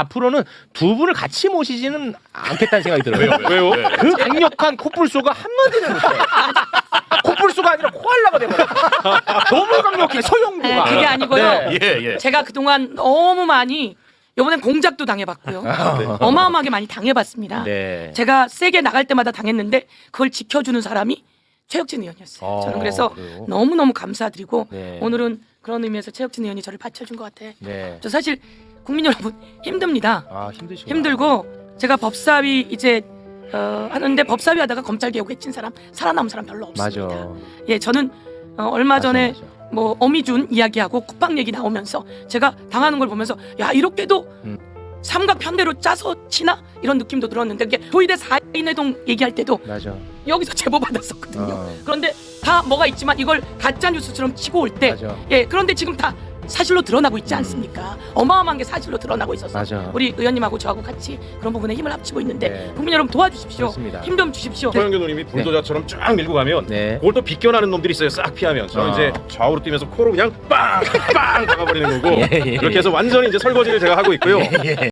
앞으로는 두 분을 같이 모시지는 않겠다는 생각이 들어요. 왜요? 그 강력한 코뿔소가 한마디를 못해. 코뿔소가 아니라 코알라가 돼버려. 너무 강력해 네, 서영구가. 그게 아니고요. 네. 예, 예. 제가 그동안 너무 많이 이번엔 공작도 당해봤고요. 어마어마하게 많이 당해봤습니다. 네. 제가 세게 나갈 때마다 당했는데 그걸 지켜주는 사람이 최혁진 의원이었어요. 어, 저는 그래서 그래요? 너무너무 감사드리고 네. 오늘은 그런 의미에서 최혁진 의원이 저를 받쳐준 것 같아. 네. 저 사실 국민 여러분 힘듭니다. 아 힘드시고. 힘들고 제가 법사위 이제 어, 하는데 법사위 하다가 검찰 개혁 해친 사람 살아남은 사람 별로 없습니다. 맞아. 예, 저는 어, 얼마 맞아, 전에 맞아. 뭐 어미준 이야기하고 국방 얘기 나오면서 제가 당하는 걸 보면서 야 이렇게도 음. 삼각 편대로 짜서 치나 이런 느낌도 들었는데 이게 도의대 4인 회동 얘기할 때도 맞아. 여기서 제보 받았었거든요. 어. 그런데 다 뭐가 있지만 이걸 가짜 뉴스처럼 치고 올때 맞아. 예, 그런데 지금 다 사실로 드러나고 있지 않습니까? 어마어마한 게 사실로 드러나고 있어서 맞아. 우리 의원님하고 저하고 같이 그런 부분에 힘을 합치고 있는데 네. 국민 여러분 도와주십시오. 그렇습니다. 힘 좀 주십시오. 서영교 누님이 불도저처럼 쫙 밀고 가면 네. 그걸 또 비껴나는 놈들이 있어요. 싹 피하면 저는 아. 이제 좌우로 뛰면서 코로 그냥 빵빵 박아버리는 거고 예, 예. 그렇게 해서 완전히 이제 설거지를 제가 하고 있고요. 예.